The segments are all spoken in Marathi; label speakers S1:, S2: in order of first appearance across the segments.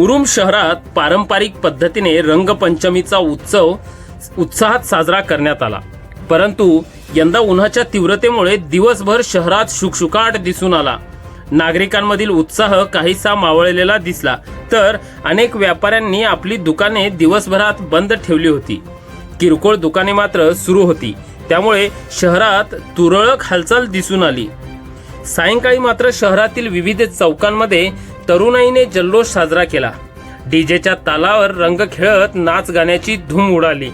S1: मुरुम शहरात पारंपरिक पद्धतीने रंगपंचमीचा उत्सव उत्साहात साजरा करण्यात आला. परंतु यंदा उन्हाच्या तीव्रतेमुळे दिवसभर शहरात शुकशुकाट दिसून आला. नागरिकांमधील उत्साह काहीसा मावळलेला दिसला तर अनेक व्यापाऱ्यांनी आपली दुकाने दिवसभरात बंद ठेवली होती. किरकोळ दुकाने मात्र सुरू होती. त्यामुळे शहरात तुरळक हालचाल दिसून आली. सायंकाळी मात्र शहरातील विविध चौकांमध्ये तरुणाईने जल्लोष साजरा केला. डीजेच्या तालावर रंग खेळत नाच गाण्याची धूम उडाली.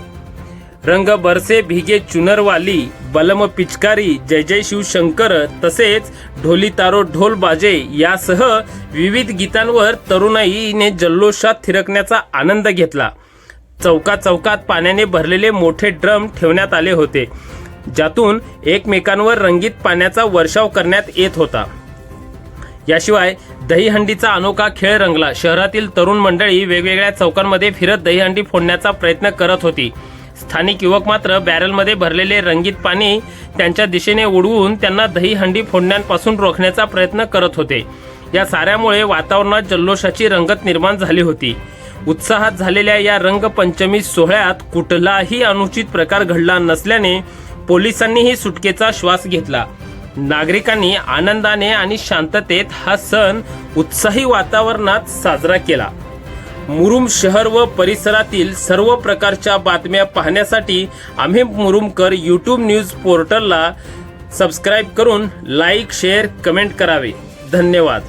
S1: रंग बरसे भिगे चुनरवाली बलम पिचकारी जय जय शिव शंकर तसेच ढोली तारो ढोल बाजे यासह विविध गीतांवर तरुणाईने जल्लोषात थिरकण्याचा आनंद घेतला. चौकात चौकात पाण्याने भरलेले मोठे ड्रम ठेवण्यात आले होते ज्यातून एकमेकांवर रंगीत पाण्याचा वर्षाव करण्यात येत होता. याशिवाय दहीहंडीचा अनोखा खेळ रंगला. शहरातील तरुण मंडळी वेगवेगळ्या चौकांमध्ये फिरत दहीहंडी फोडण्याचा प्रयत्न करत होती. स्थानिक युवक मात्र बॅरलमध्ये भरलेले रंगीत पाणी त्यांच्या दिशेने उडवून त्यांना दहीहंडी फोडण्यापासून रोखण्याचा प्रयत्न करत होते. या साऱ्यामुळे वातावरणात जल्लोषाची रंगत निर्माण झाली होती. उत्साहात झालेल्या या रंगपंचमी सोहळ्यात कुठलाही अनुचित प्रकार घडला नसल्याने पोलिसांनीही सुटकेचा श्वास घेतला. नागरिकांनी आनंदाने आणि शांततेत हा सण उत्साही वातावरणात साजरा केला. मुरुम शहर व परिसरातील सर्व प्रकारच्या बातम्या पाहण्यासाठी आम्ही मुरुमकर यूट्यूब न्यूज पोर्टलला सबस्क्राईब करून लाईक शेअर कमेंट करावे. धन्यवाद.